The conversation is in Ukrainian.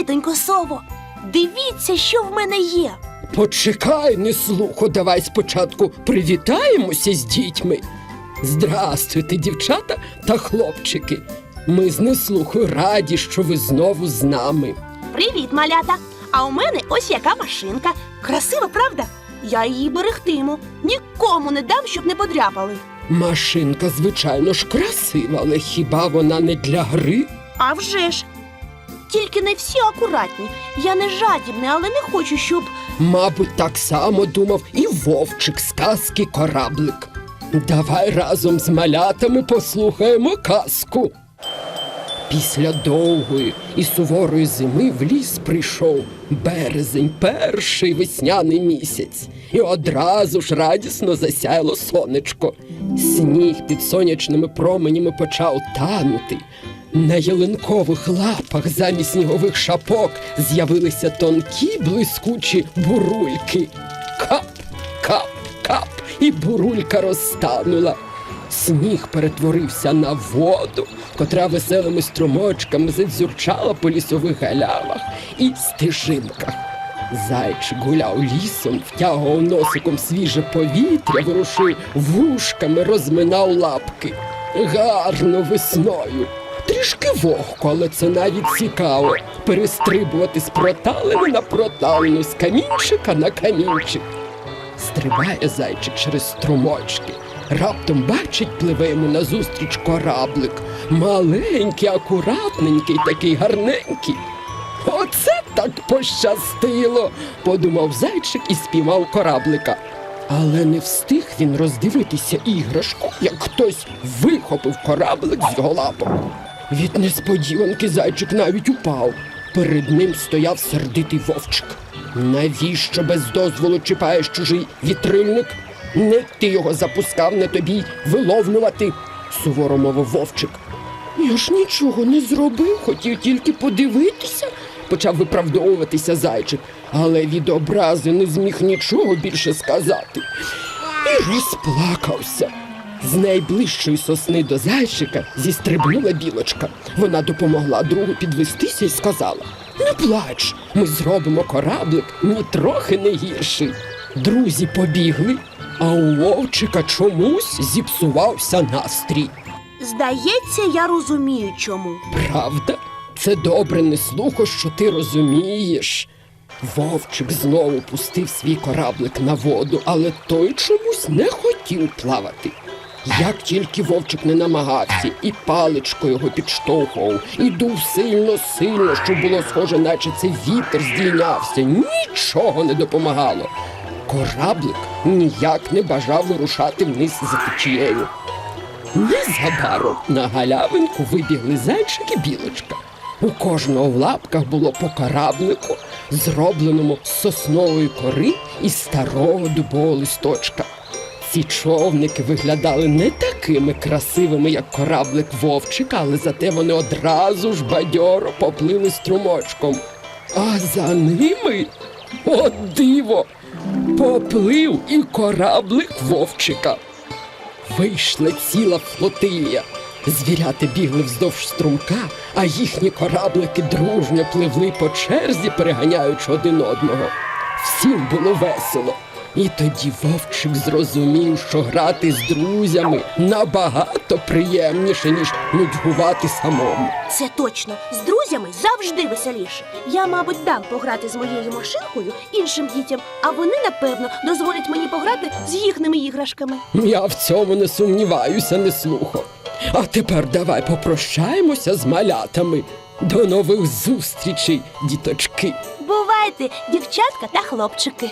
Тітонько сово, дивіться, що в мене є. Почекай, не слуху, давай спочатку привітаємося з дітьми. Здрастуйте, дівчата та хлопчики. Ми з неслухою раді, що ви знову з нами. Привіт, малята! А у мене ось яка машинка. Красива, правда? Я її берегтиму. Нікому не дам, щоб не подряпали. Машинка, звичайно ж, красива, але хіба вона не для гри? А вже ж. Тільки не всі акуратні. Я не жадібний, але не хочу, щоб. Мабуть, так само думав і вовчик з казки кораблик. Давай разом з малятами послухаємо казку. Після довгої і суворої зими в ліс прийшов березень, перший весняний місяць, і одразу ж радісно засяяло сонечко. Сніг під сонячними променями почав танути. На ялинкових лапах замість снігових шапок з'явилися тонкі блискучі бурульки. Кап, кап, кап, і бурулька розтанула. Сніг перетворився на воду, котра веселими струмочками задзюрчала по лісових галявах і стежинках. Зайчик гуляв лісом, втягував носиком свіже повітря, ворушив вушками, розминав лапки. Гарно весною. Трішки вогко, але це навіть цікаво. Перестрибувати з проталини на проталину, з камінчика на камінчик. Стрибає зайчик через струмочки. Раптом бачить, пливе йому назустріч кораблик. Маленький, акуратненький, такий гарненький. Оце так пощастило, подумав зайчик і спіймав кораблика. Але не встиг він роздивитися іграшку, як хтось вихопив кораблик з його лапок. Від несподіванки зайчик навіть упав. Перед ним стояв сердитий вовчик. Навіщо без дозволу чіпаєш чужий вітрильник? Не ти його запускав, не тобі виловлювати, суворо мовив вовчик. Я ж нічого не зробив, хотів тільки подивитися, почав виправдовуватися зайчик, але від образи не зміг нічого більше сказати. І розплакався. З найближчої сосни до зайчика зістрибнула білочка. Вона допомогла другу підвестися і сказала: Не плач, ми зробимо кораблик нітрохи не гірший. Друзі побігли, а у вовчика чомусь зіпсувався настрій. Здається, я розумію чому. Правда? Це добре не слухо, що ти розумієш. Вовчик знову пустив свій кораблик на воду, але той чомусь не хотів плавати. Як тільки вовчик не намагався, і паличко його підштовхував, і дув сильно, сильно, щоб було схоже, наче це вітер здійнявся, нічого не допомагало. Кораблик ніяк не бажав вирушати вниз за течією. Незабаром на галявинку вибігли зайчик і білочка. У кожного в лапках було по кораблику, зробленому з соснової кори і старого дубового листочка. Ці човники виглядали не такими красивими, як кораблик вовчика, але зате вони одразу ж бадьоро поплили струмочком. А за ними, о диво, поплив і кораблик вовчика. Вийшла ціла флотилія. Звіряти бігли вздовж струмка, а їхні кораблики дружньо пливли по черзі, переганяючи один одного. Всім було весело. І тоді вовчик зрозумів, що грати з друзями набагато приємніше, ніж нудьгувати самому. Це точно. З друзями завжди веселіше. Я, мабуть, дам пограти з моєю машинкою іншим дітям, а вони, напевно, дозволять мені пограти з їхніми іграшками. Я в цьому не сумніваюся, не слухо. А тепер давай попрощаємося з малятами. До нових зустрічей, діточки. Бувайте, дівчатка та хлопчики.